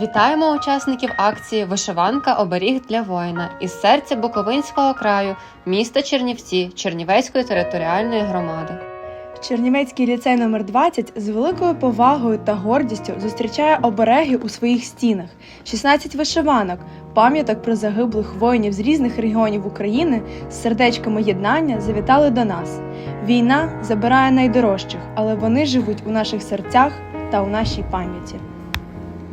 Вітаємо учасників акції Вишиванка оберіг для воїна із серця Буковинського краю, міста Чернівці, Чернівецької територіальної громади. Чернівецький ліцей номер 20 з великою повагою та гордістю зустрічає обереги у своїх стінах, 16 вишиванок, пам'яток про загиблих воїнів з різних регіонів України з сердечками єднання завітали до нас. Війна забирає найдорожчих, але вони живуть у наших серцях та у нашій пам'яті.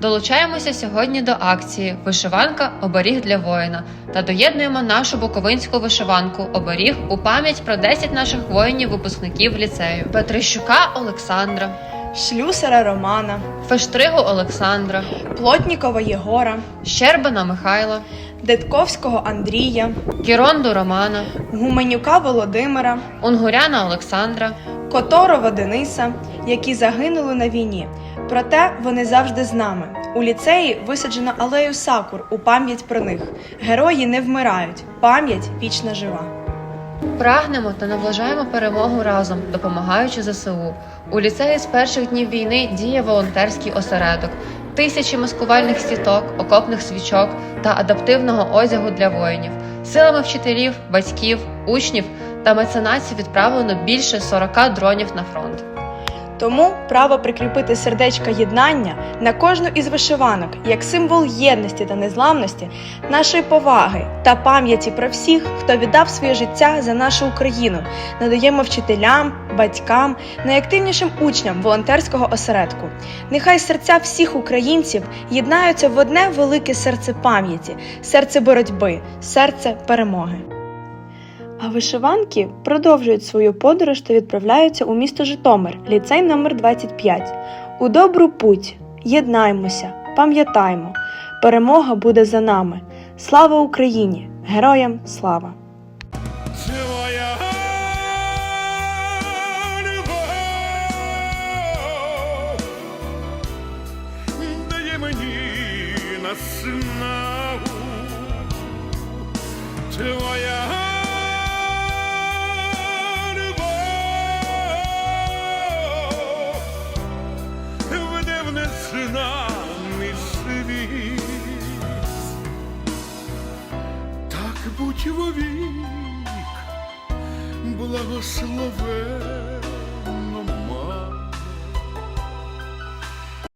Долучаємося сьогодні до акції Вишиванка оберіг для воїна та доєднуємо нашу буковинську вишиванку оберіг у пам'ять про 10 наших воїнів-випускників ліцею. Петрищука Олександра, Шлюсера Романа, Фештригу Олександра, Плотнікова Єгора, Щербина Михайла, Детковського Андрія, Кіронду Романа, Гуменюка Володимира, Унгуряна Олександра, Которова Дениса, які загинули на війні. Проте вони завжди з нами. У ліцеї висаджено алею сакур у пам'ять про них. Герої не вмирають, пам'ять вічно жива. Прагнемо та наближаємо перемогу разом, допомагаючи ЗСУ. У ліцеї з перших днів війни діє волонтерський осередок, тисячі маскувальних сіток, окопних свічок та адаптивного одягу для воїнів. Силами вчителів, батьків, учнів та меценатів відправлено більше 40 дронів на фронт. Тому право прикріпити сердечка єднання на кожну із вишиванок як символ єдності та незламності, нашої поваги та пам'яті про всіх, хто віддав своє життя за нашу Україну, надаємо вчителям, батькам, найактивнішим учням волонтерського осередку. Нехай серця всіх українців єднаються в одне велике серце пам'яті, серце боротьби, серце перемоги. А вишиванки продовжують свою подорож та відправляються у місто Житомир, ліцей номер 25. У добру путь єднаймося, пам'ятаймо, перемога буде за нами. Слава Україні! Героям слава! Твоя в незнаний світ. Так будь вовік благословен.